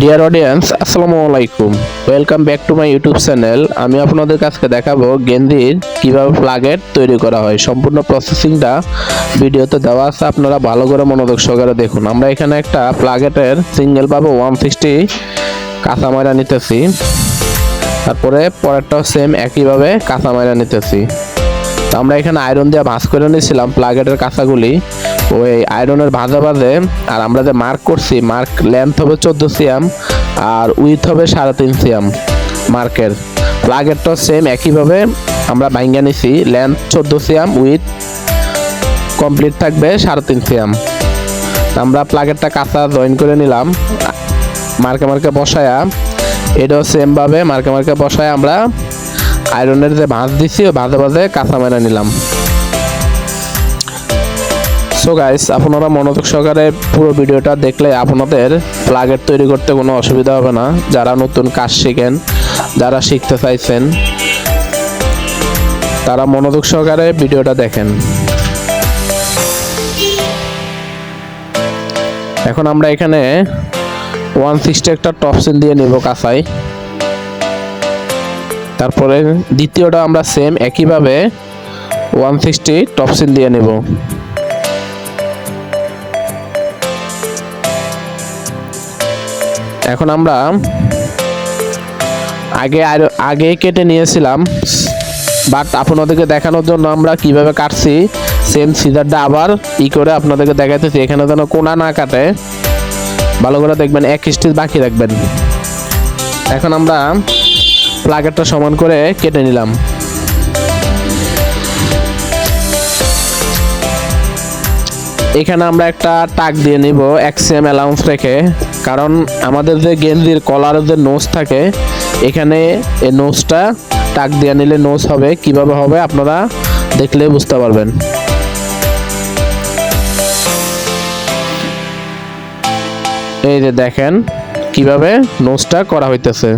Deer audience আসসালামু আলাইকুম। Welcome back to my YouTube channel আমি আপনাদের কাছে দেখাবো গেন্দির কীভাবে প্লাগেট তৈরি করা হয়। সম্পূর্ণ প্রসেসিংটা ভিডিওতে দেওয়া আছে। আপনারা ভালো করে মনোযোগ সহকারে দেখুন। আমরা এখানে একটা প্লাগেটের সিঙ্গেল পাবো ওয়ান সিক্সটি কাঁচা ময়রা নিতেছি। তারপরে পরেরটাও সেম একইভাবে কাঁচা ময়রা নিতেছি আমরা এখানে আয়রন দিয়ে ভাঁজ করে নিয়েছিলাম প্লাগেটের কাঁচাগুলি। ওই আয়রনের ভাজা ভাজে, আর আমরা যে মার্ক করছি মার্ক লেন্থ হবে চোদ্দ সিএম আর উইথ হবে সাড়ে তিন সিএম মার্কের প্লাগেরটাও সেম একইভাবে আমরা ভাঙ্গা নিছি লেন্থ চোদ্দ সিএম উইথ কমপ্লিট থাকবে সাড়ে তিন সিএম আমরা প্লাগেরটা কাঁচা জয়েন করে নিলাম মার্কে মার্কে বসায়া, এটাও সেমভাবে মার্কে মার্কে বসায় আমরা আয়রনের যে ভাঁজ দিছি, ওই ভাজে ভাজে কাঁচা মেরে নিলাম। সো গাইস আপনারা মনোযোগ সহকারে পুরো ভিডিওটা দেখলে আপনাদের প্লাগের তৈরি করতে কোনো অসুবিধা হবে না। যারা নতুন কাজ শিখেন, যারা শিখতে চাইছেন, তারা মনোযোগ সহকারে ভিডিওটা দেখেন। এখন আমরা এখানে ওয়ান সিক্সটি একটা টপসিন দিয়ে নেব কাঁচাই। তারপরে দ্বিতীয়টা আমরা সেম একইভাবে ওয়ান সিক্সটি টপসিন দিয়ে নেব। এখন আমরা আগে আর আগে কেটে নিয়েছিলাম বাট আপনাদেরকে দেখানোর জন্য আমরা কীভাবে কাটছি সেম সিজারটা আবার ই করে আপনাদেরকে দেখাতেছি এখানে যেন কোনা না কাটে। ভালো করে দেখবেন, এক স্টিচ বাকি রাখবেন। এখন আমরা প্লাগেরটা সমান করে কেটে নিলাম। এখানে আমরা একটা টাক দিয়ে নিব, এক সেম অ্যালাউন্স রেখে। কারণ আমাদের যে গেঞ্জির কলারের যে নোজ থাকে, এখানে এই নোজটা টাক দিয়ে নিলে নোজ হবে। কীভাবে হবে আপনারা দেখলে বুঝতে পারবেন। এই যে দেখেন কীভাবে নোজটা করা হইতেছে।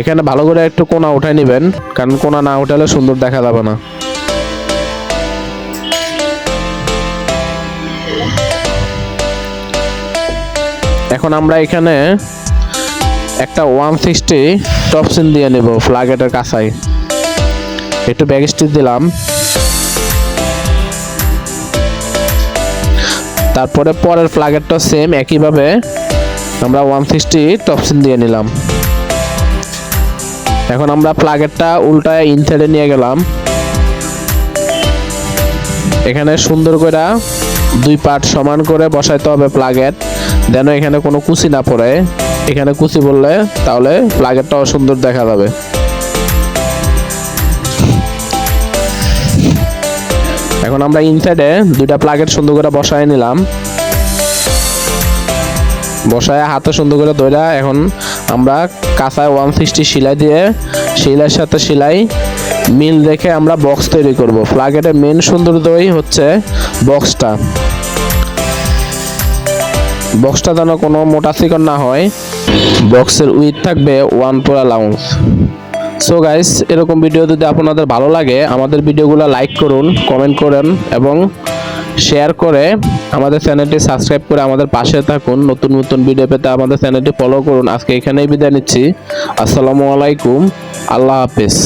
এখানে ভালো করে একটু কোনা উঠাই নেবেন, কারণ কোনা না উঠালে সুন্দর দেখা যাবে না। এখন আমরা এখানে একটা ওয়ান সিক্সটি টপসিন দিয়ে নেব ফ্লাগেটের কাছাই। একটু ব্যাগ স্টিচ দিলাম। তারপরে পরের ফ্লাগেরটা সেম একইভাবে আমরা ওয়ান সিক্সটি টপসিন দিয়ে নিলাম। এখন আমরা প্লাগেরটা উল্টায় ইনসাইডে নিয়ে গেলাম। এখানে সুন্দর করে দুই পার্ট সমান করে বসাইতে হবে প্লাগেট যেন এখানে কোনো কুচি না পড়ে। এখানে কুচি পড়লে তাহলে প্লাগেরটাও সুন্দর দেখা যাবে। এখন আমরা ইনসাইডে দুইটা প্লাগেট সুন্দর করে বসায় নিলাম। বসায় হাতে সুন্দর করে ধরে এখন আমরা কাঁচায় ওয়ান সিক্সটি সেলাই দিয়ে সেলাইয়ের সাথে সেলাই মিল রেখে আমরা বক্স তৈরি করব। ফ্লাগেটের মেন সৌন্দর্যই হচ্ছে বক্সটা বক্সটা যেন কোনো মোটা চিকন না হয়। বক্সের উইথ থাকবে ওয়ান পোরা লাউন্স সো গাইস এরকম ভিডিও যদি আপনাদের ভালো লাগে, আমাদের ভিডিওগুলো লাইক করুন কমেন্ট করেন এবং শেয়ার করে আমাদের চ্যানেলটি সাবস্ক্রাইব করে আমাদের পাশে থাকুন। নতুন নতুন ভিডিও পেতে আমাদের চ্যানেলটি ফলো করুন। আজকে এখানেই বিদায় নিচ্ছি। আসসালামু আলাইকুম। আল্লাহ হাফেজ।